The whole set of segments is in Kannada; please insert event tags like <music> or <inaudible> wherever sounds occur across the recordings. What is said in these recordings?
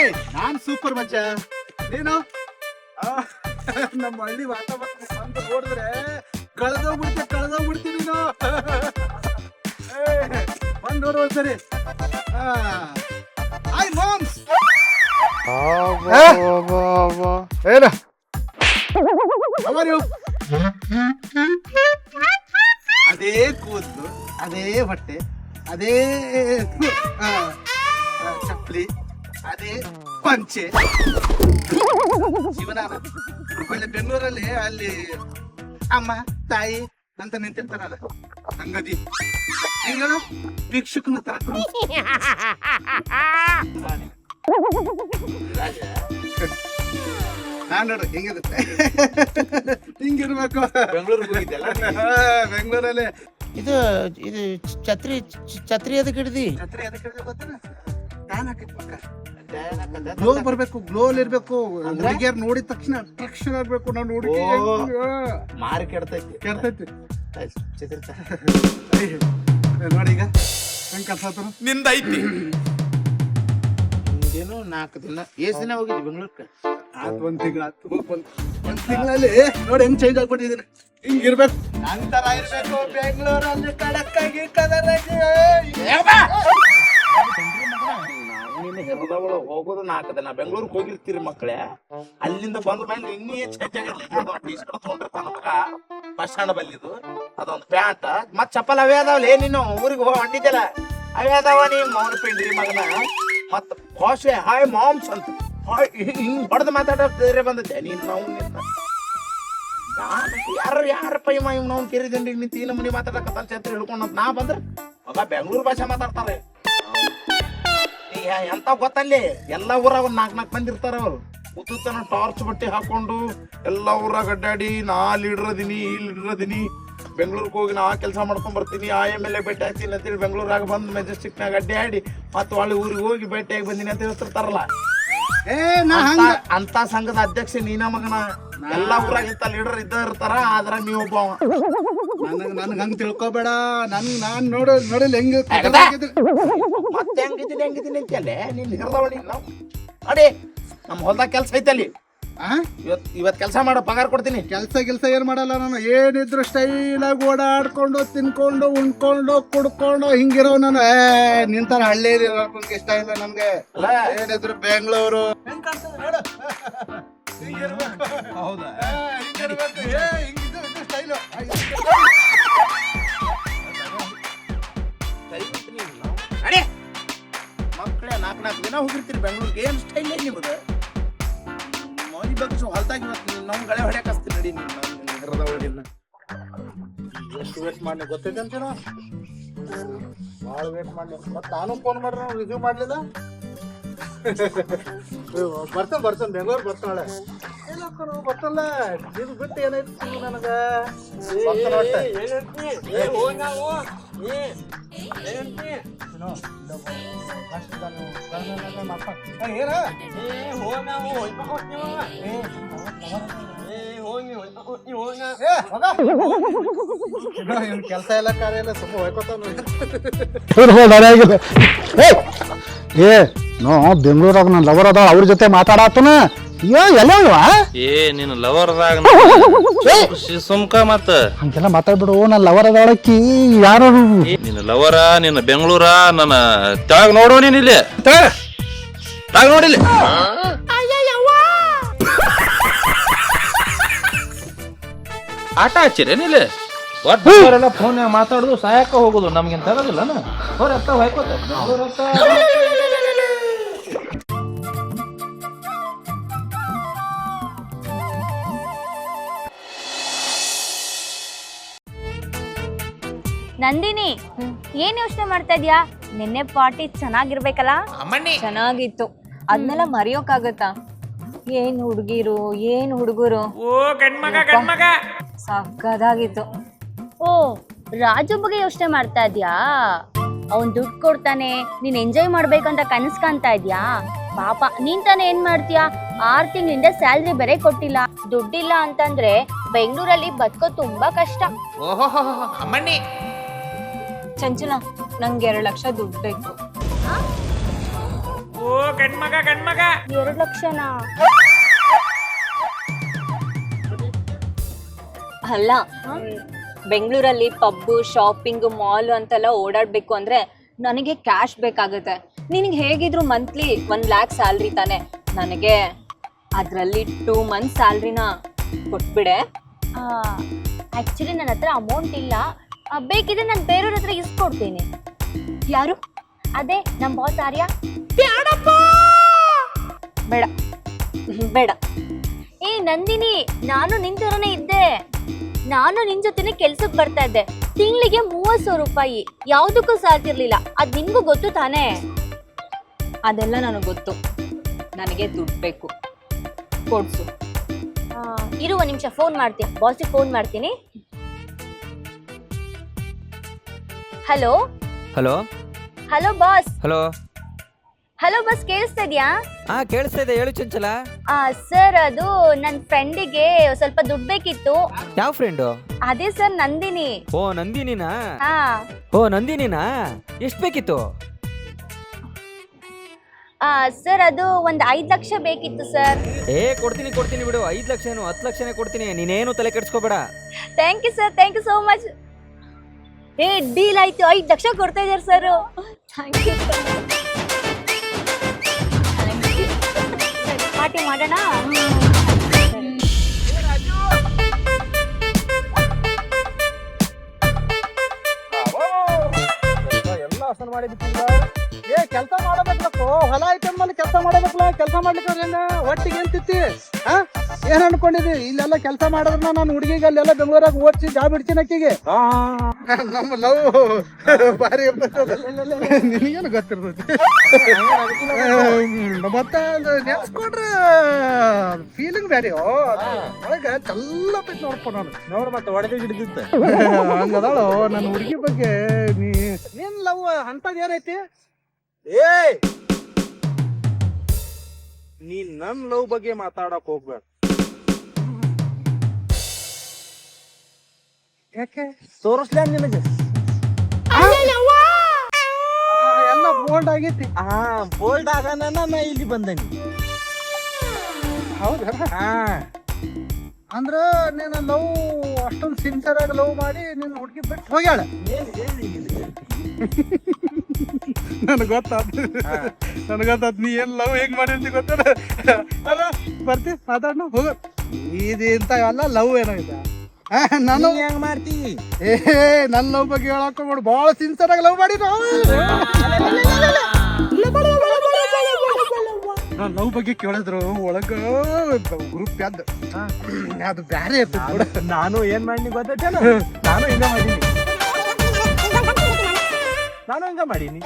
ಆಹಾ ಏಯ್, ನಾನ್ ಸೂಪರ್ ಮಚ್ಚ ನೀನು ಆ, ನಮ್ಮ ಹಳ್ಳಿ ವಾತಾವರಣ ಬಂದು ನೋಡಿದ್ರೆ ಕಳೆದೋಗ್ಬಿಡ್ತೆ ಕಳೆದೋಗ್ಬಿಡ್ತೀನಿ ನೀನು ಏಯ್, ಬಂದ್ ನೋಡು ಒಂದ್ಸರಿ ಹಾಯ್ ಮಾಮ್ಸ್ ಏನ ಅವರು ಅದೇ ಕೂದಲು ಅದೇ ಹೊಟ್ಟೆ ಅದೇ ಆ, ಆ, ಚಪ್ಪಲಿ ಅದೇ ಪಂಚೆ. ಜೀವನ ಒಳ್ಳೆ ಬೆಂಗಳೂರಲ್ಲಿ ಅಲ್ಲಿ ಅಮ್ಮ ತಾಯಿ ಅಂತ ನಿಂತಿರ್ತಾರಲ್ಲ ಹಂಗದಿ ಹೆಂಗ ವೀಕ್ಷಕನ ತರ ನಾನ್ ನೋಡ್ರಿ ಹೆಂಗಿರುತ್ತೆ? ಹಿಂಗಿರ್ಬೇಕು. ಬೆಂಗಳೂರಲ್ಲಿ. ಇದು ಇದು ಛತ್ರಿ ಛತ್ರಿ ಅದಕ್ಕೆ ಹಿಡ್ದಿ? ಛತ್ರಿ ಅದಕ್ಕೆ ಹಿಡ್ದು ಗೊತ್ತೇನ? ಟ್ಯಾನ್ ಹಾಕಿದ್ ಪಕ್ಕ. ಗ್ಲೋ ಬರ್ಬೇಕು ಗ್ಲೋ ಇರ್ಬೇಕು. ಹುಡುಗಿಯರ್ ನೋಡಿದ ತಕ್ಷಣ ಅಟ್ರಾಕ್ಷನ್ ಆಗ್ಬೇಕು ನಾವು ನೋಡಿ. ಮಾರಿ ಕೆಡ್ತೈತಿ. ಕೆಡ್ತೈತಿ. ನೋಡಿ ಈಗ. ಹೆಂಗ್ ಕಲ್ಸಾತನ ನಿಂದೈತಿ. ಏನೋ ನಾಲ್ಕು ದಿನ. ಎಷ್ಟು ದಿನ ಹೋಗಿದ್ವಿ ಬೆಂಗಳೂರ್ಗೆ ಆತ್ ಒಂದ್ ತಿಂಗಳ ಆತು. ಒಂದ್ ಒಂದ್ ತಿಂಗಳಲ್ಲಿ ನೋಡಿ ಹೆಂಗ್ ಚೇಂಜ್ ಆಗ್ಬಿಟ್ಟಿದ್ದೀನಿ ಹಿಂಗ್ ಇರ್ಬೇಕು. ನಂತರ ಇರ್ಬೇಕು ಬೆಂಗಳೂರಲ್ಲಿ ಕಡಕ್ಕಾಗಿ ಕದರಾಗಿ ನೀನು ಹೋಗೋದು ನಾಲ್ಕು ದಿನ. ಬೆಂಗಳೂರಿಗೆ ಹೋಗಿರ್ತೀರಿ ಮಕ್ಕಳೇ ಅಲ್ಲಿಂದ ಬಂದ ಮೇಲೆ ಇನ್ನೂ ಹೆಚ್ಚು ಸ್ಟ್ಯಾಂಡ್ ಬಲ್ಲಿದು ಅದೊಂದು ಪ್ಯಾಂಟ್. ಮತ್ ಚಪ್ಪಲ್ ಅವೇ ಅದಾವಲ್ಲ ನೀನು ಊರಿಗೆ ಹೋಗಿ ಹೊಂಟಿದ್ದಲ್ಲ ಅವೇ ಅದಾವ ನೀ ಮೌನ ಪಿಂಡ್ರಿ ಮಗನ. ಮತ್ ಭಾಷೆ ಹಾಯ್ ಮಾಮ್ಸ್ ಅಂತ. ಹಾಯ್, ಹಿಂಗ್ ಹೊಡೆದು ಮಾತಾಡೋ ಧೈರ್ಯ ಬಂದದ್ದೆ. ನೀನ್ ನಾವು ನಿನ್ನ. ನಾನು ಯಾರು, ಯಾರಪ್ಪ ಇವ? ಇವ್ ನಾವು ಕೇರಿದಂಡಿ ನಿಂತು ಮನಿ ಹಿಡ್ಕೊಂಡು ಅಂತ ನಾ ಬಂದ್ರೆ ಮಗ ಬೆಂಗಳೂರು ಭಾಷೆ ಮಾತಾಡ್ತಾರೆ ಎಂತ ಗೊತ್ತಲ್ಲಿ? ಎಲ್ಲ ಊರಾಗ ಒಂದ್ ನಾಲ್ಕು ನಾಲ್ಕು ಮಂದಿ ಇರ್ತಾರ ಅವ್ರು. ಉತ್ತುತ್ತನ ಟಾರ್ಚ್ ಬಟ್ಟೆ ಹಾಕೊಂಡು ಎಲ್ಲ ಊರಾಗ ಅಡ್ಡಾಡಿ ನಾ ಅದೀನಿ ಈ ಲೀಡರ್ ಅದೀನಿ ಬೆಂಗಳೂರಿಗೆ ಹೋಗಿ ನಾ ಕೆಲಸ ಮಾಡ್ಕೊಂಡ್ ಬರ್ತೀನಿ, ಆ ಎಂ ಎಲ್ ಎ ಭೇಟಿ ಆಗ್ತೀನಿ ಅಂತೇಳಿ ಬೆಂಗಳೂರಾಗ ಬಂದು ಮೆಜೆಸ್ಟಿಕ್ನಾಗ ಅಡ್ಡಾಡಿ, ಮತ್ತೆ ಒಳ್ಳೆ ಊರಿಗೆ ಹೋಗಿ ಭೇಟಿಯಾಗಿ ಬಂದೀನಿ ಅಂತ ಹೇಳ್ತಿರ್ತಾರಲ್ಲ. ಏ ನಾ ಹಂಗ ಅಂತ- ಸಂಘದ ಅಧ್ಯಕ್ಷ ನೀನ ಮಗನ. ಎಲ್ಲ ಊರಾಗ ಇಂತ ಲೀಡರ್ ಇದ್ದ ಇರ್ತಾರ ಆದ್ರ ನೀ ಒಬ್ಬ. ನನಗ್ ನನಗ್ ಹಂಗ್ ತಿಳ್ಕೊಬೇಡ. ನನ್ ನಾನ್ ನೋಡ ನೋಡಿಲ್ಲ ಹೆಂಗ್? ಮತ್ತೆ ಹೆಂಗಿದ್ದೀನಿ ಹೆಂಗಿದ್ದೀನಿ ಅಂತಲ್ಲೇ ನೀನ್ ಹಿರ್ದವಳಿ ನಾವು ನೋಡಿ ನಮ್ಮ ಹೊಲ್ದಾಗ ಕೆಲ್ಸ ಐತಲ್ಲಿ. ಇವತ್ ಇವತ್ ಕೆಲಸ ಮಾಡೋ ಪಗಾರ ಕೊಡ್ತೀನಿ. ಕೆಲಸ ಕೆಲಸ ಏನ್ ಮಾಡಲ್ಲ ನಾನು. ಏನಿದ್ರು ಸ್ಟೈಲ್ ಆಗಿ ಓಡಾಡ್ಕೊಂಡು ತಿನ್ಕೊಂಡು ಉಣ್ಕೊಂಡು ಕುಡ್ಕೊಂಡು ಹಿಂಗಿರೋ ನಾನು. ಏ ನಿಂತಾರ ಹಳ್ಳಿ ಇಷ್ಟ ಇಲ್ಲ ನಮ್ಗೆ. ಏನಿದ್ರು ಬೆಂಗಳೂರು. ಹೌದಾ? ಅಡೆ ಮಕ್ಕಳೇ ನಾಲ್ಕು ನಾಲ್ಕು ದಿನ ಹೋಗಿರ್ತೀರಿ ಬೆಂಗಳೂರಿಗೆ. ಏನ್ ಸ್ಟೈಲ್ ನಿಮಗೆ ಮನಿ ಬಗ್ಗೆ ಹೊಲ್ದಾಗ ಇವತ್ತು ನಾವು ಗಳೆ ಹೊಡ್ಯಾಕ ಹಸ್ತೀನಿ ನಡಿ ನೀನು. ನಾವು ಹಿರದವಳಿನ ಎಷ್ಟು ವೇಟ್ ಮಾಡಿ ಗೊತ್ತೈತೆ ಅಂತೀರ ಭಾಳ ವೇಟ್ ಮಾಡಿ ಮತ್ತೆ ನಾನು ಫೋನ್ ಮಾಡ್ರಿ ರಿಸೀವ್ ಮಾಡ್ಲಿಲ್ಲ? ಬರ್ತೇನೆ ಬರ್ತೇನೆ ಬೆಂಗಳೂರು ಬರ್ತಾಳೆ. ಏನಕ್ಕನು ಬರ್ತಲ್ಲ ಇದು ಬಿಟ್ಟು ಏನಾಯ್ತು ನನಗೆ. ಕೆಲಸ ಎಲ್ಲ ಕಾರ್ಯ ಎಲ್ಲ ಸ್ವಲ್ಪ ಹೋಯ್ಕೋತಾನ ಏ ನೋ ಬೆಂಗಳೂರಾಗ ನನ್ನ ಲವರ್ ಅದಾವ ಅವ್ರ ಜೊತೆ ಮಾತಾಡತ್ತನ ಅಯ್ಯೋ ಎಲ್ಲ ಏ ನಿನ್ನ ಲವರ್ದಾಗ ಸುಮ್ಕ ಮತ್ತ? ಹಂಗೆಲ್ಲ ಮಾತಾಡ್ಬಿಡು ನನ್ನ ಲವರ್ ಅದಾಳಕ್ಕಿ ಯಾರು? ಏ, ನಿನ್ನ ಲವರ ನಿನ್ನ ಬೆಂಗಳೂರ ನನ್ನ ತೆಳಗ್ ನೋಡು ನೀನ್ ಇಲ್ಲಿ. ತೆಳಗ್ ನೋಡಿಲ್ಲ ಆಟ ಹಚ್ಚಿರೇನಿಲ್ಲ ಒಟ್ಟು ಫೋನ್ ಮಾತಾಡುದು ಸಾಯಕ ಹೋಗುದು ಅತ್ತ ಹೊರ ಹತ್ತ ಹೊಯ್ಕೋತ ನಂದಿನಿ ಏನ್ ಯೋಚನೆ ಮಾಡ್ತಾ ಇದ್ಯಾ? ನಿನ್ನೆ ಪಾರ್ಟಿ ಚೆನ್ನಾಗಿರ್ಬೇಕಲ್ಲ? ಚೆನ್ನಾಗಿತ್ತು. ಅದನ್ನೆಲ್ಲ ಮರೆಯೋಕ್ಕಾಗತ್ತಾ ಏನ್ ಹುಡುಗಿರು ಏನ್ ಹುಡುಗರು? ಸಕ್ಕದಾಗಿತ್ತು ಓ ರಾಜು ಬಗ್ಗೆ ಯೋಚನೆ ಮಾಡ್ತಾ ಇದ್ಯಾ? ಅವನ್ ದುಡ್ಡು ಕೊಡ್ತಾನೆ ನೀನ್ ಎಂಜಾಯ್ ಮಾಡ್ಬೇಕಂತ ಕನಸ್ ಕಾಣ್ತಾ ಇದ್ಯಾ? ಪಾಪ ನೀನ್ ತಾನೇ ಏನ್ ಮಾಡ್ತೀಯಾ? ಆರ್ ತಿಂಗಳಿಂದ ಸ್ಯಾಲ್ರಿ ಬೇರೆ ಕೊಟ್ಟಿಲ್ಲ. ದುಡ್ಡಿಲ್ಲ ಅಂತಂದ್ರೆ ಬೆಂಗಳೂರಲ್ಲಿ ಬದುಕೋ ತುಂಬಾ ಕಷ್ಟ. ಚಂಚಲ ನಂಗೆ ಎರಡು ಲಕ್ಷ ದುಡ್ಡು ಬೇಕು. ಓ ಗಂಡ್ಮಗ ಗಂಡ್ಮಗ. ಎರಡು ಲಕ್ಷನಾ? ಅಲ್ಲ ಬೆಂಗಳೂರಲ್ಲಿ ಪಬ್ಬು ಶಾಪಿಂಗ್ ಮಾಲ್ ಅಂತೆಲ್ಲ ಓಡಾಡ್ಬೇಕು ಅಂದ್ರೆ ನನಗೆ ಕ್ಯಾಶ್ ಬೇಕಾಗುತ್ತೆ. ನಿನಗೆ ಹೇಗಿದ್ರು ಮಂತ್ಲಿ ಒನ್ ಲ್ಯಾಕ್ ಸ್ಯಾಲ್ರಿ ತಾನೆ. ನನಗೆ ಅದರಲ್ಲಿ ಟೂ ಮಂತ್ ಸ್ಯಾಲ್ರಿನ ಕೊಟ್ಬಿಡೆ. ಆ್ಯಕ್ಚುಲಿ ನನ್ನ ಹತ್ರ ಅಮೌಂಟ್ ಇಲ್ಲ. ಬೇಕಿದ್ರೆ ನಾನು ಬೇರೆಯವ್ರ ಹತ್ರ ಇಸ್ಕೊಡ್ತೀನಿ. ಯಾರು? ಅದೇ ನಮ್ಮ ಬಾಸ್ ಆರ್ಯ. ಬೇಡ. ಬೇಡ. ಏ ನಂದಿನಿ ನಾನು ನಿನ್ ಇದ್ದೆ. ನಾನು ನಿನ್ ಜೊತೆನೆ ಕೆಲ್ಸಕ್ಕೆ ಬರ್ತಾ ಇದ್ದೆ. ತಿಂಗಳಿಗೆ ಮೂವತ್ ಸಾವಿರ ರೂಪಾಯಿ. ಯಾವ್ದಕ್ಕೂ ಸಾಲ್ತಿರ್ಲಿಲ್ಲ ಅದ್ ನಿನ್ಗೂ ಗೊತ್ತು ತಾನೇ? ಅದೆಲ್ಲ ನನಗೆ ಗೊತ್ತು. ನನಗೆ ದುಡ್ಡು ಬೇಕು. ಕೊಡ್ಸು. ಇರುವ ನಿಮಿಷ ಫೋನ್ ಮಾಡ್ತೀನಿ. ಬಾಸಿಗೆ ಫೋನ್ ಮಾಡ್ತೀನಿ. Hello hello hello boss hello hello boss ಕೇಳಿಸ್ತಾ ಇದೆಯಾ? ಹಾ ಕೇಳಿಸ್ತಾ ಇದೆ. ಹೇಳು ಚಂಚಲ. ಆ ಸರ್ ಅದು ನನ್ನ ಫ್ರೆಂಡಿಗೆ ಸ್ವಲ್ಪ ದುಡ್ಡು ಬೇಕಿತ್ತು. ಯಾವ ಫ್ರೆಂಡು ಅದೇ ಸರ್ ನಂದಿನಿ. ಓ ನಂದಿನಿನಾ? ಹಾ. ಓ ನಂದಿನಿನಾ? ಎಷ್ಟು ಬೇಕಿತ್ತು? ಆ ಸರ್ ಅದು ಒಂದು ಐದು ಲಕ್ಷ ಬೇಕಿತ್ತು ಸರ್ ಏ ಕೊಡ್ತೀನಿ ಕೊಡ್ತೀನಿ ಬಿಡು. ಐದು ಲಕ್ಷ ಏನು ಹತ್ತು ಲಕ್ಷನೇ ಕೊಡ್ತೀನಿ. ನೀನೇನು ತಲೆ ಕೆಡಿಸ್ಕೋಬೇಡ. Thank you sir thank you so much ಏ ಡೀಲ್ ಆಯ್ತು. ಐದು ಲಕ್ಷ ಕೊಡ್ತಾ ಇದ್ದಾರೆ ಸರ್ ಥ್ಯಾಂಕ್ ಯು ಪಾರ್ಟಿ ಮಾಡೋಣ? ಹಸನ್ ಮಾಡಿ ಬಿಟ್ಟಿಲ್ಲ ಏ ಕೆಲಸ ಮಾಡಬೇಕು ಹೊಲ ಐಟಮ್ಮಲ್ಲಿ ಕೆಲಸ ಮಾಡಬೇಕಲ್ಲ ಕೆಲಸ ಮಾಡ್ಲಿಕ್ಕೆ ಒಟ್ಟಿಗೆ ಏನ್ ತಿತ್ತಿ ಹಾ ಏನ್ ಅನ್ಕೊಂಡಿದಿ? ಇಲ್ಲೆಲ್ಲ ಕೆಲಸ ಮಾಡಿದ್ರ ನಾನು ಹುಡುಗಿಗೆ ಅಲ್ಲೆಲ್ಲ ಬೆಂಗಳೂರಾಗ ಓದ್ಸಿ ಜಾಬ್ ಇಡ್ತೀನಿ ಅಕ್ಕಿಗೆ. ನಮ್ಮ ಲವ್ ಭಾರಿ ನಿನಗೇನು ಗೊತ್ತಿರ್ತೈತಿ ಮತ್ತೆ ನೆನ್ಸ್ಕೊಂಡ್ರ ಫೀಲಿಂಗ್ ಬ್ಯಾರಿ ಒಳಗ ಚಲ್ಲ ಬಿತ್ತು ನೋಡ್ಪ ನಾನು. ನೋಡ್ ಮತ್ತೆ ಒಡೆದ ಹಿಡಿದಿತ್ತ ಹಂಗದಾಳು ನನ್ನ ಹುಡುಗಿ ಬಗ್ಗೆ ನೀ ನೀನ್ ಲವ್ ಅಂತದ್ ಏನೈತಿ ಏ ನೀ ನನ್ ಲವ್ ಬಗ್ಗೆ ಮಾತಾಡಕ್ ಹೋಗ್ಬೇಡ. ಯಾಕೆ? ತೋರಿಸ್ಲ ನಿನಗೆ? ಎಲ್ಲ ಬೋಲ್ಡ್ ಆಗೈತಿ. ಹಾ ಬೋಲ್ಡ್ ಆಗನ ನಾ ಇಲ್ಲಿ ಬಂದನಿ. ಹೌದಾ? ಹಾ ಅಂದ್ರ ನೀನು ಲವ್ ಅಷ್ಟೊಂದು ಸಿನ್ಸಿಯರ್ ಆಗಿ ಲವ್ ಮಾಡಿ ನಿನ್ನ ಹುಡುಗಿ ಬಿಟ್ಟು ಹೋಗ್ಯಾಳ. ನನಗೆ ಗೊತ್ತಾತ್. ನನಗೆ ಗೊತ್ತಾತ್ ನೀ ಏನ್ ಲವ್ ಹೆಂಗ್ ಮಾಡಿರ್ತಿ ಗೊತ್ತದ? ಅಲ್ಲ ಬರ್ತಿ ಮಾತಾಡ್ನ ಹೋಗ. ಇದು ಇಂಥವೆಲ್ಲ ಲವ್ ಏನೋ ಇದ ನಾನು ಹೆಂಗ್ ಮಾಡ್ತಿ? ಏ ನನ್ನ ಲವ್ ಬಗ್ಗೆ ಹೇಳಕ್ಕ ಬಿಡು ಭಾಳ ಸಿನ್ಸಿಯರ್ ಆಗಿ ಲವ್ ಮಾಡಿ ನಾನು ಲವ್ ಬಗ್ಗೆ ಕೇಳಿದ್ರು ಒಳಗ ಗ್ರೂಪ್ ಯಾವ್ದು ಅದು ಬ್ಯಾರೆ ಇರ್ತದೆ ನಾನು ಏನ್ ಮಾಡಿ ಗೊತ್ತೈತೆ ನಾನು ಹಿಂಗ ಮಾಡೀನಿ. ನಾನು ಹಂಗ ಮಾಡೀನಿ.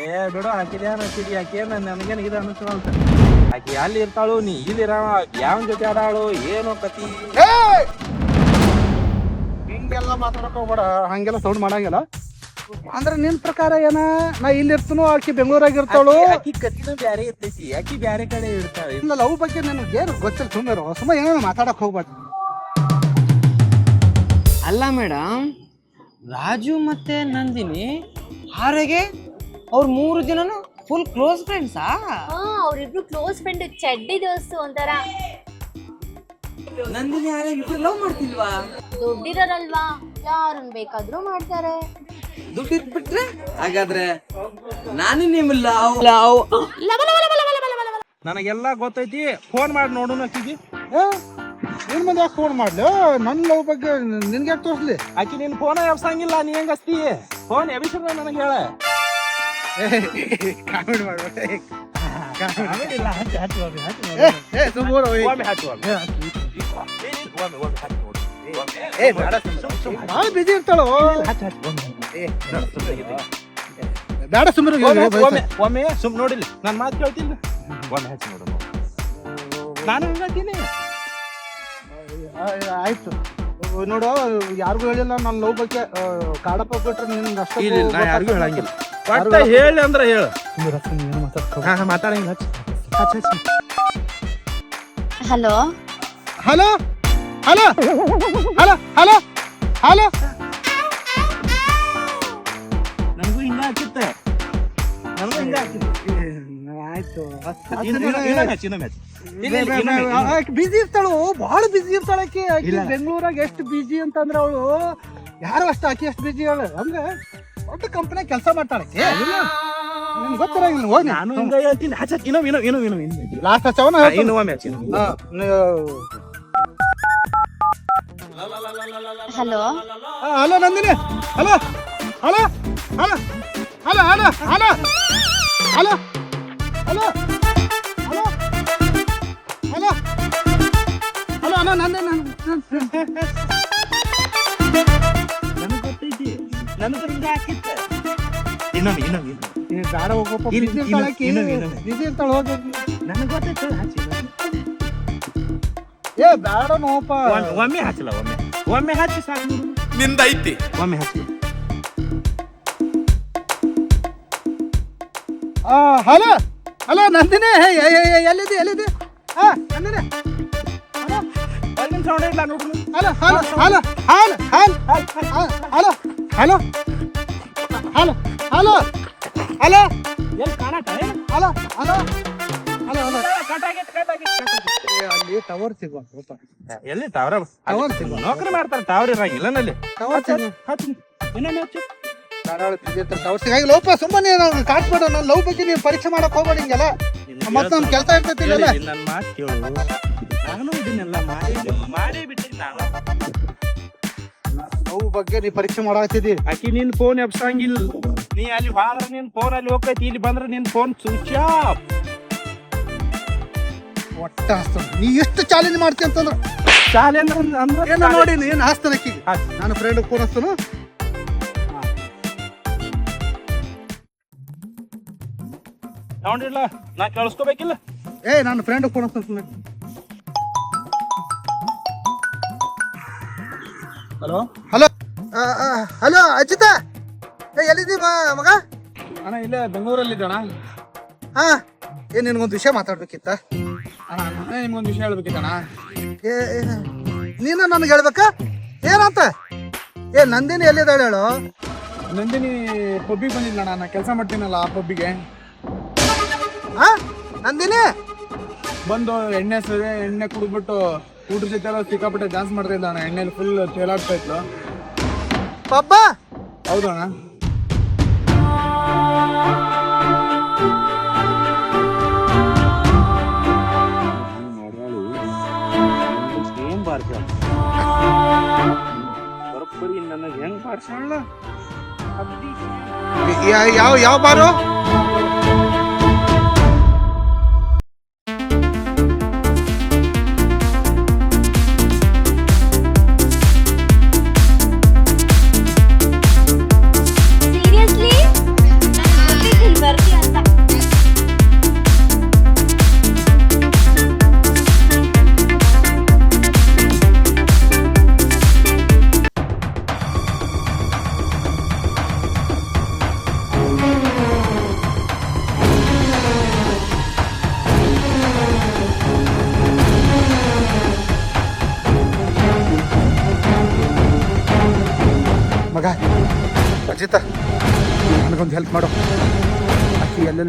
ಏ ಬಿಡು ಹಾಕಿದ್ಯಾ ಹಾಕಿದ್ಯ ಯಾಕೆ ನನಗೇನು ಇದು ಅಂತ. ಆಕೆ ಅಲ್ಲಿ ಇರ್ತಾಳು ನೀ ಇಲ್ಲಿರಾವ ಯಾವ ಜೊತೆ ಆಡಾಳು ಏನೋ ಕತಿ! ಹಿಂಗೆಲ್ಲ ಮಾತಾಡಕ್ ಹೋಗ್ಬೇಡ ಹಂಗೆಲ್ಲ ಸೌಂಡ್ ಮಾಡಂಗಿಲ್ಲ. ಅಂದ್ರೆ ನಿನ್ ಪ್ರಕಾರ ಏನ? ನಾ ಇಲ್ಲಿ ಇರ್ತನು ಆಕಿ ಬೆಂಗಳೂರಾಗ ಇರ್ತಾಳು ಆಕಿ- ಕತ್ತಿನ ಬ್ಯಾರೆ ಇರ್ತೈತಿ ಆಕಿ ಬ್ಯಾರೆ ಕಡೆ ಇರ್ತಾಳೆ. ಇಲ್ಲ ಲವ್ ಬಗ್ಗೆ ನನಗೆ ಏನು ಗೊತ್ತಿಲ್ಲ ಸುಮ್ಮನೆ ಸುಮ್ಮ ಏನೋ ಮಾತಾಡಕ್ ಹೋಗ್ಬಾರ್ದು ಅಲ್ಲ ಮೇಡಮ್ ರಾಜು ಮತ್ತೆ ನಂದಿನಿ ಹಾರೆಗೆ ಅವ್ರ ಮೂರು ಜನನು ಫುಲ್ ಕ್ಲೋಸ್ ಫ್ರೆಂಡ್ಸಾ ಹಾ ಅವ್ರಿಬ್ರು ಕ್ಲೋಸ್ ಫ್ರೆಂಡ್ ಚಡ್ಡಿ ದೋಸ್ತು ಒಂಥರ. ನಂದಿನಿ ಹಾರೆಗೆ ಇಬ್ರು ಲವ್ ಮಾಡ್ತಿಲ್ವಾ? ದೊಡ್ಡಿರಲ್ವಾ ಯಾರನ್ ಬೇಕಾದ್ರೂ ಮಾಡ್ತಾರೆ. ದುಡ್ಡು ಇಟ್ಬಿಟ್ರೆ? ಹಾಗಾದ್ರೆ ನಾನು ನಿಮ್ಮಿಲ್ಲ ಲವ್. ಲವ್. ನನಗೆಲ್ಲ ಗೊತ್ತೈತಿ. ಫೋನ್ ಮಾಡಿ ನೋಡೋಣ ಆಕಿಗೆ ನಿನ್ ಮುಂದೆ ಯಾಕೆ ಫೋನ್ ಮಾಡ್ಲು? ನನ್ನ ಲವ್ ಬಗ್ಗೆ ನಿನ್ಗೆ ಯಾಕೆ ತೋರಿಸ್ಲಿ? ಆಕಿ ನಿನ್ ಫೋನ್ ಎಬ್ಸಂಗಿಲ್ಲ ನೀ ಹೆಂಗ್ ಅಸ್ತಿ ಫೋನ್ ಎಬಿಸಿದ್ರೆ ನನಗೆ ಹೇಳ. ಕಾಮಿಡಿ ಮಾಡ್ಬೇಡ. ಇಲ್ಲ ಹಚ್ಚಿ ಹಚ್ಚಿ ಒಮ್ಮೆ ಹಚ್ಚಿ. ನೋಡು. ಏ ಸುಮ್ಮನೆ ಒಮ್ಮೆ ಹಚ್ಚಿ ಒಮ್ಮೆ. ಒಮ್ಮೆ ಒಮ್ಮೆ ಹಚ್ಚಿ. ನೋಡು. ಒಮ್ಮೆ. ಏ ಬೇಡ ಭಾಳ ಬಿಜಿ ಇರ್ತಾಳು ಹಚ್ಚಿ ಹಚ್ಚಿ ಒಮ್ಮೆ. ಏ. ಬೇಡ ಸುಮ್ಮನೆ ಒಮ್ಮೆ ಒಮ್ಮೆ ಒಮ್ಮೆ ಸುಮ್ ನೋಡಿಲ್ಲ. ನನ್ನ ಮಾತು ಕೇಳ್ತಿಲ್ಲ ಒಮ್ಮೆ ಹಚ್ಚಿ ನೋಡು ನಾನು ಹೇಳ್ತೀನಿ. ಆಯ್ತು. ನೋಡು ಯಾರಿಗೂ ಹೇಳಿಲ್ಲ ನನ್ನ ಲವ್ ಬಗ್ಗೆ ಕಾಡಪ್ಪ ಬಿಟ್ರೆ ನಿನ್ನ ಅಷ್ಟು ಇಲ್ಲ ಇಲ್ಲ, ನಾ ಯಾರಿಗೂ ಹೇಳಂಗಿಲ್ಲ. ಒಟ್ಟ ಹೇಳಿ ಅಂದ್ರೆ ಹೇಳು. ಹಾಂ ಹಾ ಮಾತಾಡಂಗಿಲ್ಲ ಹಚ್ಚಿ ಹಚ್ಚಿ ಹಚ್ಚಿ. Hello. Hello? Hello? Hello? Hello? Hello? ನನಗೂ ಹಿಂಗ ಹಾಕಿತ್ತ ನನಗೂ ಹಿಂಗ ಆಯ್ತು. ಇನ್ನೊಮ್ಮೆ ಬಿಸಿ ಇರ್ತಾಳು. ಭಾಳ ಬಿಸಿ ಇರ್ತಾಳಕ್ಕೆ ಬೆಂಗಳೂರಾಗ ಎಷ್ಟು ಬಿಜಿ ಅಂತಂದ್ರೆ ಅವಳು ಯಾರು ಅಷ್ಟು ಆಕಿ ಎಷ್ಟು ಬಿಜಿ ಅವಳು ಅಂದ್ರೆ ದೊಡ್ಡ ಕಂಪನಿ ಕೆಲಸ ಮಾಡ್ತಾಳಕ್ಕೆ. ನಿಮ್ಗ್ ಗೊತ್ತಿರಂಗಿಲ್ಲ ಹೋಗಿ ನಾನು ಹಿಂಗ ಹೇಳ್ತೀನಿ. ಹಚ್ಚ ಇನ್ನೊಮ್ಮೆ ಇನ್ನೊಮ್ಮೆ ಇನ್ನೊಮ್ಮೆ ಇನ್ನೊಮ್ಮೆ. ಲಾಸ್ಟ್ ಹಚ್ಚವನ ಇನ್ನೊಮ್ಮೆ ಹಚ್ಚಿ hello? Hello Nandini. Hello? Hello? Hello? Hello hello? Hello? Hello? Hello? Hello? Hello? Hello hello Nandini ನನಗೆ ಗೊತ್ತೈತಿ. ನನಗೆ ಹಿಂಗ ಹಾಕಿತ್ತು ಇನ್ನೊಮ್ಮೆ ಇನ್ನೊಮ್ಮೆ ಬೇಡ ಹೋಗಪ್ಪ ಬಿಸಿ ಇರ್ತಾಳ ಇರ್ತಾಳ ಹೋಗಿ ನನಗೆ ಗೊತ್ತೈತೆ ಹಚ್ಚಿ. ಏ ಬೇಡ ನೋಪ ಒಮ್ಮೆ ಹಚ್ಚಲ ಒಮ್ಮೆ ಒಮ್ಮೆ ಹಚ್ಚಿ ಸಾಕು. ನಿಂದೈತಿ ಒಮ್ಮೆ ಹಚ್ಚಿ ಆ ಹಲೋ ಹಲೋ ನಂದಿನಿ ಎಲ್ಲಿದೆ ಎಲ್ಲಿದೆ ಹಾ ನಂದಿನಿ ಸೌಂಡ್ ಇಲ್ಲ ನೋಡು hello hello hello hello hello hello hello hello hello hello ಎಲ್ಲಿ ಕಾಣತ್ತ ಹಲೋ ಹಲೋ ಹಲೋ ಹಲೋ ಅಲ್ಲಿ ಟವರ್ ಸಿಗುವ ಎಲ್ಲಿ ತಾವ್ರ ಟವರ್ ಸಿಗುವ. ನೌಕರಿ ಮಾಡ್ತಾರೆ ತಾವ್ರ ಇರಂಗಿಲ್ಲ ನಲ್ಲಿ. ಟವರ್ ಸಿಗುವ. ಟವರ್ ಸಿಗಾಗಿಲ್ಲ ಲೋಪ ಸುಮ್ಮನೆ ನಾವು ಕಾಟ್ಬೇಡ ನಾನು ಲವ್ ಬಗ್ಗೆ ನೀನು ಪರೀಕ್ಷೆ ಮಾಡಕ್ ಹೋಗ್ಬೇಡ ಹಿಂಗೆಲ್ಲ. ಮತ್ತೆ ನಮ್ ಕೆಲಸ ಇರ್ತೈತಿ ಇಲ್ಲ ನನ್ನ ಮಾತು ಕೇಳು. ನಾನು ಇದನ್ನೆಲ್ಲ ಮಾಡಿ ಮಾಡಿ ಬಿಟ್ಟಿನಿ ನಾನು. ಲವ್ ಬಗ್ಗೆ ನೀ ಪರೀಕ್ಷೆ ಮಾಡಾಕತ್ತಿದಿ. ಆಕಿ ನಿನ್ ಫೋನ್ ಎಬ್ಸಂಗಿಲ್ಲ. ನೀ ಅಲ್ಲಿ ಹೋದ್ರ ನಿನ್ ಫೋನ್ ಅಲ್ಲಿ ಹೋಗ್ತೈತಿ. ಇಲ್ಲಿ ಬಂದ್ರೆ ನಿನ್ ಫೋನ್ ಸ್ವಿಚ್ ಆಫ್ ಒಟ್ಟ ಹಸ್ತನ ನೀ ಎಷ್ಟು ಚಾಲೆಂಜ್ ಮಾಡ್ತಿ ಅಂತಂದ್ರ? ಶಾಲೆ ಅಂದ್ರೆ ಏನ ನೋಡಿ ಏನು ಹಾಸ್ತಾನ ಅಕ್ಕಿಗೆ. ನನ್ನ ಫ್ರೆಂಡ್ ಫೋನ್ ಹಸ್ತನು ನೋಡಿಲ್ಲ ನಾ ಕೇಳಿಸ್ಕೋಬೇಕಿಲ್ಲ? ಏ ನನ್ನ ಫ್ರೆಂಡ್ ಫೋನ್ ಹಸ್ತನ ಹಲೋ ಹಲೋ ಹಲೋ ಅಜಿತ. ಏ ಎಲ್ಲಿದ್ದೀ ಮ- ಮಗ? ಅಣ್ಣ ಇಲ್ಲೇ ಬೆಂಗಳೂರಲ್ಲಿ ಅಣ್ಣ. ಹಾ. ಏ ನಿನ್ಗೊಂದು ವಿಷಯ ಮಾತಾಡ್ಬೇಕಿತ್ತ? ಅಣ್ಣ ನಿಮ್ಗೊಂದು ವಿಷಯ ಹೇಳ್ಬೇಕಿತ್ತಣ್ಣ. ಏ ಏ, ನೀನು ನನಗೆ ಹೇಳ್ಬೇಕ? ಏನಂತ? ಏ ನಂದಿನಿ ಎಲ್ಲಿದ್ದಾಳೆ ಹೇಳು? ನಂದಿನಿ ಪಬ್ಬಿಗೆ ಬಂದಿದ್ಲಣ್ಣ ನಾನು ಕೆಲಸ ಮಾಡ್ತೀನಲ್ಲ ಆ ಪಬ್ಬಿಗೆ. ಹಾ ನಂದಿನಿ? ಬಂದು ಎಣ್ಣೆ ಸರಿ ಎಣ್ಣೆ ಕುಡಿದ್ಬಿಟ್ಟು ಊಟದ ಜೊತೆ ಎಲ್ಲ ಸಿಕ್ಕಾಪಟ್ಟೆ ಡ್ಯಾನ್ಸ್ ಮಾಡ್ತಾ ಇದ್ದಣ್ಣ ಎಣ್ಣೆಲಿ ಫುಲ್ ತೇಲಾಡ್ತಾ ಇತ್ತು ಪಬ್ಬ? ಹೌದಣ್ಣ. ಅರ್ಶಿಣ ಯಾವ ಯಾವ ಬಾರು?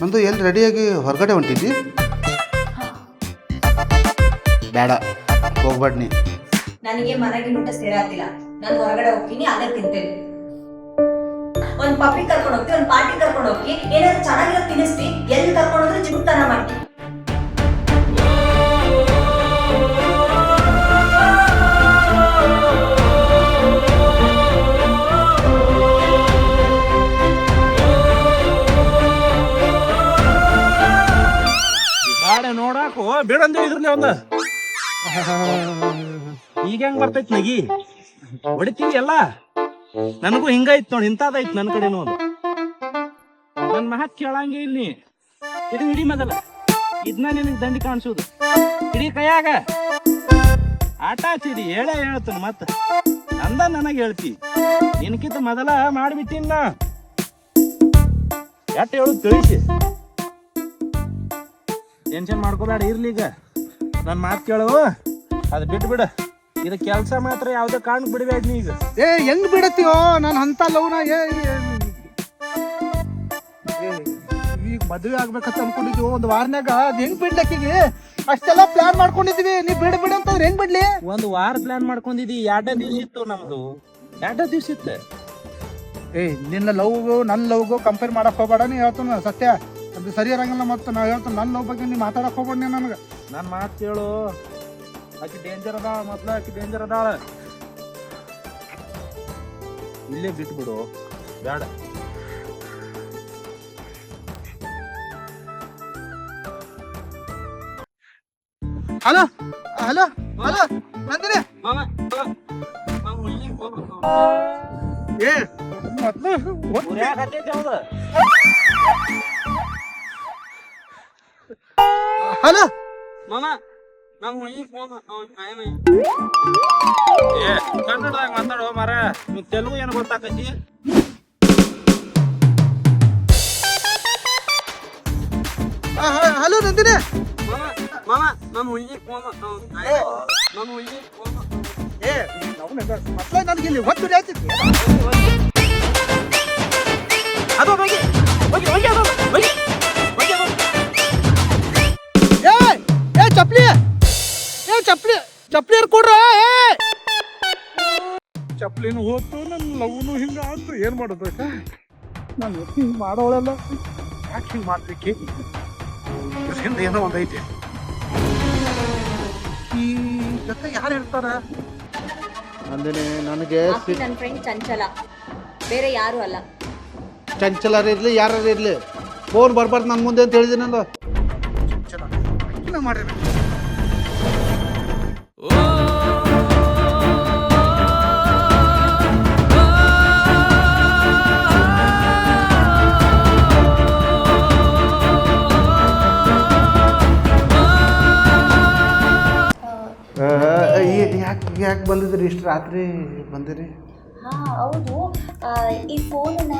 ನಂದು ಎಲ್ಲಿ ರೆಡಿಯಾಗಿ ಹೊರಗಡೆ ಹೊಂಟಿದ್ದಿ? ಬೇಡ, ಹೋಗ್ಬೇಡ ನನಗೆ ಮನೆಗೆ ಊಟ ಸೇರಾತಿಲ್ಲ. ನಾನು ಹೊರಗಡೆ ಹೋಗ್ತೀನಿ, ಅಲ್ಲೇ ತಿಂತೇನೆ. ಒಂದ್ ಪಪ್ಪಿ ಕರ್ಕೊಂಡು ಹೋಗ್ತಿ, ಒಂದ್ ಪಾರ್ಟಿ ಕರ್ಕೊಂಡು ಹೋಗಿ ಏನಾದ್ರು ಚೆನ್ನಾಗಿರೋ ತಿನ್ನಿಸ್ತಿ, ಎಲ್ಲಿ ಕರ್ಕೊಂಡು ಹೋದ್ರೆ ಚಿಕ್ಕತನ ಮಾಡ್ತಿ. ನೋಡಾಕು ಅಂದ್ರೆ ಇದ್ರಲ್ಲಿ ಅವನ್ನ ಈಗ ಹೆಂಗ್ ಬರ್ತೈತಿ ನಗಿ? ಹೊಡಿತೀವಿ ಎಲ್ಲ. ನನಗೂ ಹಿಂಗೈತ್ ನೋಡಿ ಇಂಥದೈತ್ ನನ್ನ ಕಡೆನೂ ಅದು. ನನ್ ಮಹತ್ ಕೇಳಂಗೆ ಇಲ್ಲಿ. ಇದು ಹಿಡಿ ಮೊದಲ. ಇದನ್ನ ನಿನಗೆ ದಂಡಿ ಕಾಣಿಸೋದು. ಹಿಡಿ ಕೈಯಾಗ. ಆಟ ಚಿಡಿ ಹೇಳೇ ಹೇಳ್ತಾನ ಮತ್ತ. ಅಂದ ನನಗೆ ಹೇಳ್ತಿ. ನಿನಕಿಂತ ಮೊದಲ ಮಾಡಿಬಿಟ್ಟಿನ ಎಟ್ ಹೇಳು ತಿಳಿಸಿ. ಟೆನ್ಷನ್ ಮಾಡ್ಕೋಬೇಡ ಇರ್ಲಿ ಈಗ. ನನ್ನ ಮಾತು ಕೇಳು. ಅದು ಬಿಟ್ಟು ಬಿಡು ಇದು ಕೆಲಸ ಮಾತ್ರ ಯಾವುದೇ ಕಾರಣಕ್ಕೆ ಬಿಡಬೇಡ ನೀ ಈಗ. ಏ ಹೆಂಗ್ ಬಿಡತ್ತೀವೋ ನಾನು ಅಂತ ಲವ್ನ ಏ ಈಗ ಮದುವೆ ಆಗ್ಬೇಕಂತ ಅನ್ಕೊಂಡಿದ್ವಿ ಒಂದು ವಾರನಾಗ ಅದು ಹೆಂಗ್ ಬಿಡ್ಲಕ್ಕಿಗೆ ಅಷ್ಟೆಲ್ಲ ಪ್ಲಾನ್ ಮಾಡ್ಕೊಂಡಿದ್ವಿ. ನೀ ಬಿಡ್ ಬಿಡ ಅಂತಂದ್ರೆ ಹೆಂಗ್ ಬಿಡ್ಲಿ? ಒಂದು ವಾರ ಪ್ಲಾನ್ ಮಾಡ್ಕೊಂಡಿದ್ವಿ ಎರಡೇ ದಿವ್ಸ ಇತ್ತು ನಮ್ದು. ಎರಡೇ ದಿವ್ಸ ಇತ್ತು. ಏ ನಿನ್ನ ಲವ್ಗು ನನ್ನ ಲವ್ಗು ಕಂಪೇರ್ ಮಾಡಕ್ ಹೋಗ್ಬೇಡ ನೀ ಹೇಳ್ತಾನ ಸತ್ಯ. ಅದು ಸರಿ ಇರಂಗಿಲ್ಲ ಮತ್ತೆ ನಾವು ಹೇಳ್ತೇನೆ ನನ್ನ ಲವ್ ಬಗ್ಗೆ ನೀ ಮಾತಾಡಕ್ಕೆ ಹೋಗ್ಬೇಡ ನೀ ನನಗೆ. ನನ್ನ ಮಾತು ಕೇಳು. ಆಕಿ ಡೇಂಜರ್ ಅದಾಳ ಮೊದ್ಲು ಆಕಿ ಡೇಂಜರ್ ಅದಾಳ. ಇಲ್ಲೇ ಬಿಟ್ಬಿಡು ಬೇಡ ಹಲೋ ಹಲೋ ಹಲೋ ನಂದಿನಿ. ಏ ಮೊದ್ಲು ಒಟ್- ಉರ್ಯಾಕ್ ಹತ್ತೈತಿ ಹೌದು ಹಲೋ ಏ ಕನ್ನಡದಾಗ ಮಾತಾಡೋ ಮಾರ ನೀ ತೆಲುಗು ಏನು ಗೊತ್ತಾಕತಿ? ಹಲೋ ನಂದಿನಿ. ಏ ಮೊದ್ಲ ನನಗೆ ಇಲ್ಲಿ ಒತ್ತು ಹೇಳ್ತಿದ್ವಿ ಅದು ಹೋಗಿ ಹೋಗಿ ಹೋಗಿ ಅದು ಹೋಗಿ ಹೋಗಿ. ಚಪ್ಲಿ ಚಪ್ಲಿ ಕೊಡ್ರ ಏ ಚಪ್ಲಿನೂ ಹೋತು ನನ್ನ ಲವ್ನು ಹಿಂಗ ಆತು ಏನ್ ಮಾಡೋದು ನಾನು ಹಿಂಗ್ ಮಾಡೋಳಲ್ಲ. ಯಾಕೆ ಹಿಂಗ್ ಮಾಡ್ಲಿಕ್ಕೆ ಹಿಂದೆ ಏನೋ ಒಂದೈತೆ ಈ ಜೊತೆ ಯಾರು ಇರ್ತಾರ ನಂದಿನಿ ನನಗೆ ನನ್ನ ಫ್ರೆಂಡ್ ಚಂಚಲ. ಬೇರೆ ಯಾರು ಅಲ್ಲ. ಚಂಚಲರು ಇರ್ಲಿ ಯಾರು ಇರ್ಲಿ? ಫೋನ್ ಬರ್ಬಾರ್ದು ನನ್ನ ಮುಂದೆ ಅಂತ ಹೇಳಿದ್ದೀನಲ್ಲ ಮಾಡಿರ್ಬೇಕು ಯಾಕೆ ಯಾಕೆ ಬಂದಿದ್ರಿ ಇಷ್ಟು ರಾತ್ರಿ ಬಂದಿರಿ ಹಾ ಹೌದು ಈ ಫೋನನ್ನ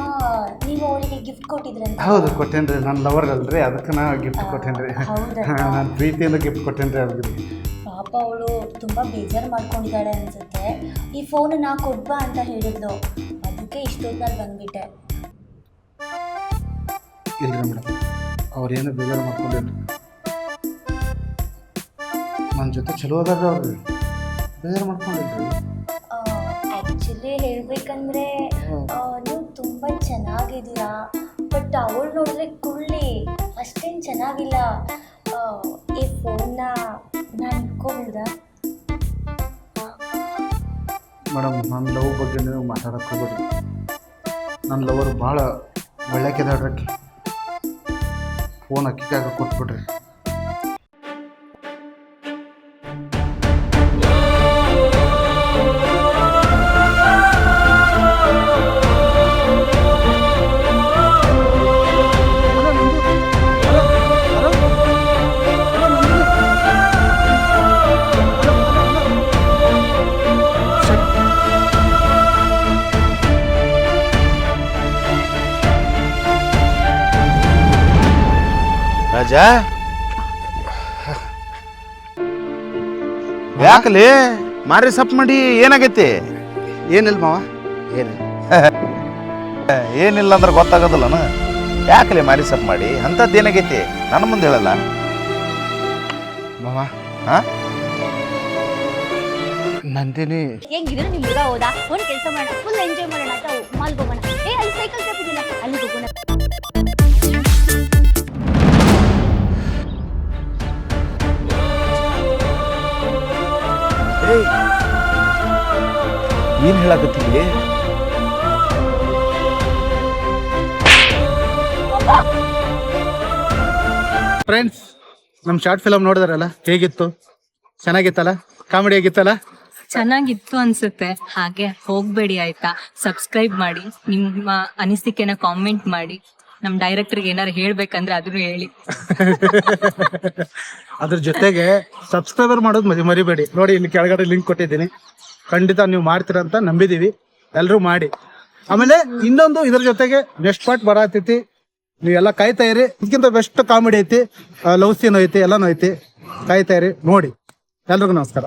ನೀವು ಅವಳಿಗೆ ಗಿಫ್ಟ್ ಕೊಟ್ಟಿದ್ರಂತ ಹೌದು ಕೊಟ್ಟೇನ್ರಿ ನನ್ನ ಲವರ್ ಅಲ್ರಿ ಅದಕ್ಕೆ ನಾ ಗಿಫ್ಟ್ ಕೊಟ್ಟೇನ್ರಿ ಹೌದಾ? ನಾನು ಪ್ರೀತಿಯಿಂದ ಗಿಫ್ಟ್ ಕೊಟ್ಟೇನ್ರಿ ಅವ್ರಿಗೆ ಪಾಪ ಅವಳು ತುಂಬ ಬೇಜಾರು ಮಾಡ್ಕೊಂಡಿದ್ದಾಳೆ ಅನ್ಸುತ್ತೆ. ಈ ಫೋನನ್ನ ಕೊಡ್ಬಾ ಅಂತ ಹೇಳಿದ್ಲು. ಅದಕ್ಕೆ ಇಷ್ಟೊತ್ತಲ್ಲಿ ಬಂದ್ಬಿಟ್ಟೆ. ಇಲ್ರಿ ಮೇಡಮ್ ಅವ್ರೇನು ಬೇಜಾರು ಮಾಡ್ಕೊಂಡಿಲ್ಲ. ನನ್ನ ಜೊತೆ ಚಲೋ ಅದಾರ ಅವ್ರು. ಬೇಜಾರು ಮಾಡ್ಕೊಂಡಿಲ್ರಿ. ಆ್ಯಕ್ಚುಲಿ ಹೇಳಬೇಕಂದ್ರೆ ನೀವು ತುಂಬ ಚೆನ್ನಾಗಿದ್ದೀರಾ. ಬಟ್ ಅವಳು ನೋಡಿದ್ರೆ ಕುಳ್ಳಿ. ಅಷ್ಟೇನು ಚೆನ್ನಾಗಿಲ್ಲ. ಈ ಫೋನ್ನ ನಾನು ಮೇಡಮ್ ನನ್ನ ಲವ್ ಬಗ್ಗೆ ನೀವು ಮಾತಾಡಕ್ಕೆ ಹೋಗ್ಬೇಡಿ. ನನ್ನ ಲವರ್ ಭಾಳ ಒಳ್ಳೆಕಿದಾಡ್ರಕ್ಕೆ ಫೋನ್ ಅಕ್ಕಿಗಾಗ ಕೊಟ್ಬಿಡ್ರಿ ರಾಜಾ? ಯಾಕಲಿ? ಮಾರಿ ಸಪ್ ಮಾಡಿ ಏನಾಗೈತಿ? ಏನಿಲ್ಲ ಮಾವ ಏನಿಲ್ಲ. <laughs> ಏನಿಲ್ಲ ಅಂದ್ರೆ ಗೊತ್ತಾಗೋದಿಲ್ಲನ? ಯಾಕಲಿ ಮಾರಿ ಸಪ್ ಮಾಡಿ? ಅಂಥದ್ದು ಏನಾಗೈತಿ? ನನ್ನ ಮುಂದೆ ಹೇಳಲ್ಲ. ಮಾವ. ಹಾ ನಂದಿನಿ. ಹೆಂಗಿದ್ರು ನಿಮ್ಮ ಹುಡುಗ ಹೋದ? ಒಂದು ಕೆಲಸ ಮಾಡೋಣ ಫುಲ್ ಎಂಜಾಯ್ ಮಾಡೋಣ ಮಾಲ್ಗೆ ಹೋಗೋಣ ಏ ಅಲ್ಲಿ ಸೈಕಲ್ ಟ್ರಿಪ್ ಇದೆಯಲ್ಲ ಅಲ್ಲಿಗೆ ಹೋಗೋಣ. ಏನ್ ಹೇಳಕತ್ತೀವಿ ಫ್ರೆಂಡ್ಸ್ ನಮ್ಮ ಶಾರ್ಟ್ ಫಿಲಮ್ ನೋಡಿದಾರಲ್ಲ? ಹೇಗಿತ್ತು? ಚೆನ್ನಾಗಿತ್ತಲ್ಲ? ಕಾಮಿಡಿ ಆಗಿತ್ತಲ್ಲ? ಚೆನ್ನಾಗಿತ್ತು ಅನ್ಸುತ್ತೆ. ಹಾಗೆ ಹೋಗ್ಬೇಡಿ ಆಯ್ತಾ? ಸಬ್ಸ್ಕ್ರೈಬ್ ಮಾಡಿ ನಿಮ್ಮ ಅನಿಸಿಕೆನ ಕಾಮೆಂಟ್ ಮಾಡಿ. ನಮ್ ಡೈರೆಕ್ಟರ್ಗೆ ಏನಾರು ಹೇಳ್ಬೇಕಂದ್ರೆ ಅದನ್ನು ಹೇಳಿ. <laughs> ಅದ್ರ ಜೊತೆಗೆ ಸಬ್ಸ್ಕ್ರೈಬರ್ ಮಾಡೋದು ಮರಿ ಮರಿಬೇಡಿ. ನೋಡಿ, ಇಲ್ಲಿ ಕೆಳಗಡೆ ಲಿಂಕ್ ಕೊಟ್ಟಿದ್ದೀನಿ. ಖಂಡಿತ ನೀವು ಮಾಡ್ತೀರ ಅಂತ ನಂಬಿದೀವಿ. ಎಲ್ಲರೂ ಮಾಡಿ. ಆಮೇಲೆ ಇನ್ನೊಂದು ಇದ್ರ ಜೊತೆಗೆ ನೆಕ್ಸ್ಟ್ ಪಾರ್ಟ್ ಬರತೈತಿ. ನೀವೆಲ್ಲ ಕಾಯ್ತಾ ಇರಿ. ಇದಕ್ಕಿಂತ ಬೆಸ್ಟ್ ಕಾಮಿಡಿ ಐತಿ. ಲವ್ ಸೀನ್ ಐತಿ, ಎಲ್ಲಾನು ಐತಿ. ಕಾಯ್ತಾ ಇರಿ. ನೋಡಿ. ಎಲ್ರಿಗೂ ನಮಸ್ಕಾರ.